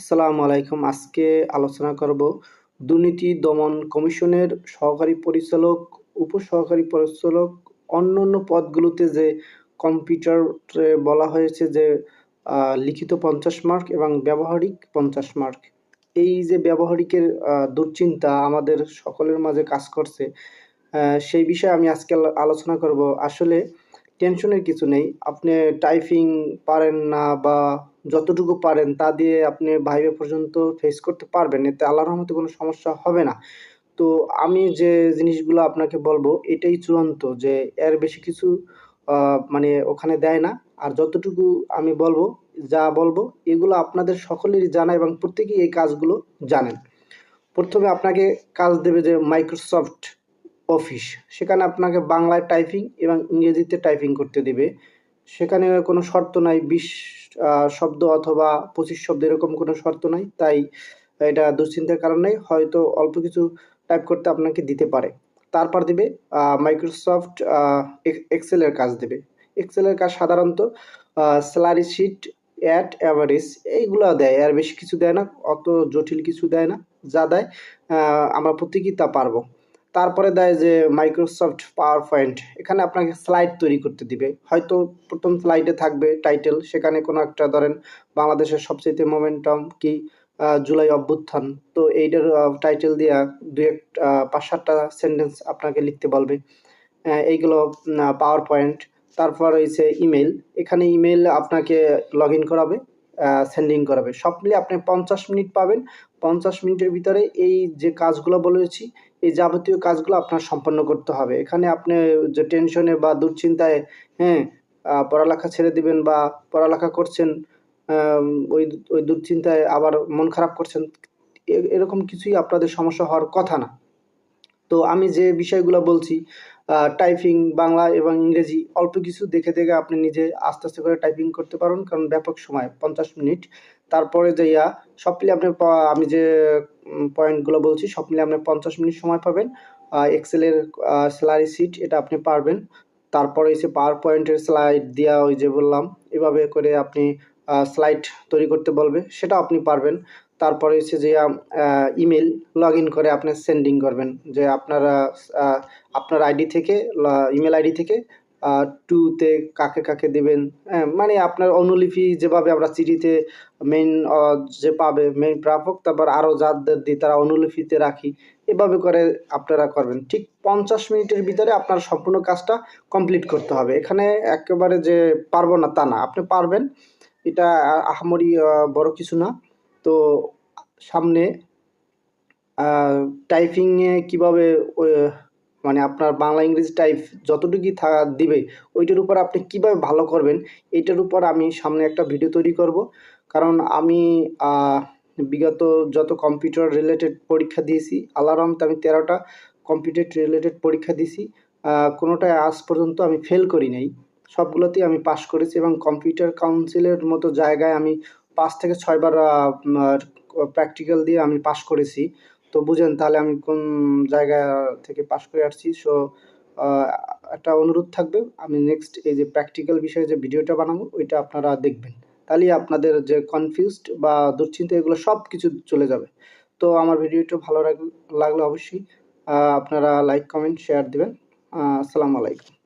আসসালামু আলাইকুম। আজকে আলোচনা করব দুর্নীতি দমন কমিশনের সহকারী পরিচালক, উপসহকারী পরিচালক, অন্য অন্য পদগুলোতে যে কম্পিউটারে বলা হয়েছে যে লিখিত পঞ্চাশ মার্ক এবং ব্যবহারিক পঞ্চাশ মার্ক। এই যে ব্যবহারিকের দুশ্চিন্তা আমাদের সকলের মাঝে কাজ করছে সেই বিষয়ে আমি আজকে আলোচনা করব। আসলে টেনশনের কিছু নেই। আপনি টাইপিং পারেন না বা যতটুকু পারেন তা দিয়ে আপনি ভাইভা পর্যন্ত ফেস করতে পারবেন, এতে আল্লাহর রহমতে কোনো সমস্যা হবে না। তো আমি যে জিনিসগুলো আপনাকে বলব, এটাই চূড়ান্ত যে এর বেশি কিছু মানে ওখানে দেয় না। আর যতটুকু আমি বলব, যা বলব, এগুলো আপনাদের সকলেরই জানা এবং প্রত্যেকেই এই কাজগুলো জানেন। প্রথমে আপনাকে কাজ দেবে যে মাইক্রোসফট অফিস সেখানে আপনাকে বাংলায় টাইপিং এবং ইংরেজিতে টাইপিং করতে দিবে। সেখানে কোনো শর্ত নাই, বিশ শব্দ অথবা পঁচিশ শব্দ এরকম কোনো শর্ত নাই, তাই এটা দুশ্চিন্তার কারণ নেই, হয়তো অল্প কিছু টাইপ করতে আপনাকে দিতে পারে। তারপর দেবে মাইক্রোসফট এক্সেলের কাজ দেবে। এক্সেলের কাজ সাধারণত স্যালারি শিট অ্যাট অ্যাভারেজ এইগুলো দেয়, আর বেশি কিছু দেয় না, অত জটিল কিছু দেয় না, যা দেয় আমরা প্রত্যেকেই তা পারব। তারপরে দেয় যে মাইক্রোসফট পাওয়ার পয়েন্ট এখানে আপনাকে স্লাইড তৈরি করতে দিবে। হয়তো প্রথম স্লাইডে থাকবে টাইটেল সেখানে কোনো একটা ধরেন বাংলাদেশের সবচেয়ে মোমেন্টাম কি জুলাই অভ্যুত্থান। তো এইটার টাইটেল দিয়া দুই এক পাঁচ সাতটা সেন্টেন্স আপনাকে লিখতে বলবে। এইগুলো পাওয়ার পয়েন্ট তারপর রয়েছে ইমেল এখানে ইমেল আপনাকে লগ ইন করাবে সেন্ডিং করাবে। সব মিলিয়ে আপনি পঞ্চাশ মিনিট পাবেন। পঞ্চাশ মিনিটের ভিতরে এই যে কাজগুলো বলেছি এই যাবতীয় কাজগুলো আপনার সম্পন্ন করতে হবে। এখানে আপনি যে টেনশনে বা দুশ্চিন্তায় হ্যাঁ পড়ালেখা ছেড়ে দিবেন বা পড়ালেখা করছেন ওই ওই দুশ্চিন্তায় আবার মন খারাপ করছেন এরকম কিছুই আপনাদের সমস্যা হওয়ার কথা না। তো আমি যে বিষয়গুলো বলছি টাইপিং বাংলা এবং ইংরেজি, অল্প কিছু দেখে দেখে আপনি নিজে আস্তে আস্তে করে টাইপিং করতে পারেন, কারণ ব্যাপক সময়, পঞ্চাশ মিনিট। তারপরে যাইয়া সব মিলিয়ে আপনি আমি যে পয়েন্টগুলো বলছি, সব মিলিয়ে আপনি পঞ্চাশ মিনিট সময় পাবেন। এক্সেলের স্যালারি সিট এটা আপনি পারবেন। তারপরে এসে পাওয়ার পয়েন্টের স্লাইড দেওয়া ওই যে বললাম, এভাবে করে আপনি স্লাইড তৈরি করতে বলবে সেটা আপনি পারবেন। তারপরে হচ্ছে যে ইমেল লগ ইন করে আপনি সেন্ডিং করবেন। যে আপনারা আপনার আইডি থেকে ইমেল আইডি থেকে টুতে কাকে কাকে দেবেন মানে আপনার অনুলিপি যেভাবে আমরা চিঠিতে মেইন যে পাবে মেইন প্রাপক তারপর আরও যাদের দিই তারা অনুলিপিতে রাখি এভাবে করে আপনারা করবেন। ঠিক পঞ্চাশ মিনিটের ভিতরে আপনার সম্পূর্ণ কাজটা কমপ্লিট করতে হবে। এখানে একেবারে যে পারব না তা না। আপনি পারবেন। এটা আহামরি আহ, বড় কিছু না। তো সামনে টাইপিংয়ে কীভাবে মানে আপনার বাংলা, ইংরেজি টাইপ যতটুকুই থা, দিবে, ওইটার উপর আপনি কীভাবে ভালো করবেন এইটার উপর আমি সামনে একটা ভিডিও তৈরি করব। কারণ আমি বিগত যত কম্পিউটার রিলেটেড পরীক্ষা দিয়েছি আল্লাহ রহমতে আমি তেরোটা কম্পিউটার রিলেটেড পরীক্ষা দিয়েছি কোনোটায় আজ পর্যন্ত আমি ফেল করি নাই। সবগুলোতেই আমি পাশ করেছি এবং কম্পিউটার কাউন্সিলের মতো জায়গায় আমি পাঁচ থেকে ছয়বার প্র্যাকটিক্যাল দিয়ে আমি পাশ করেছি। তো বুঝেন, তাহলে আমি কোন জায়গা থেকে পাশ করে আসছি? সো একটা অনুরোধ থাকবে, আমি নেক্সট এই যে প্র্যাকটিক্যাল বিষয়ে যে ভিডিওটা বানাবো, ওইটা আপনারা দেখবেন। তাহলেই আপনাদের যে কনফিউজড বা দুশ্চিন্তা, এগুলো সব কিছু চলে যাবে। তো আমার ভিডিওটা ভালো লাগ- লাগলে অবশ্যই আপনারা লাইক কমেন্ট শেয়ার দিবেন। আসসালামু আলাইকুম।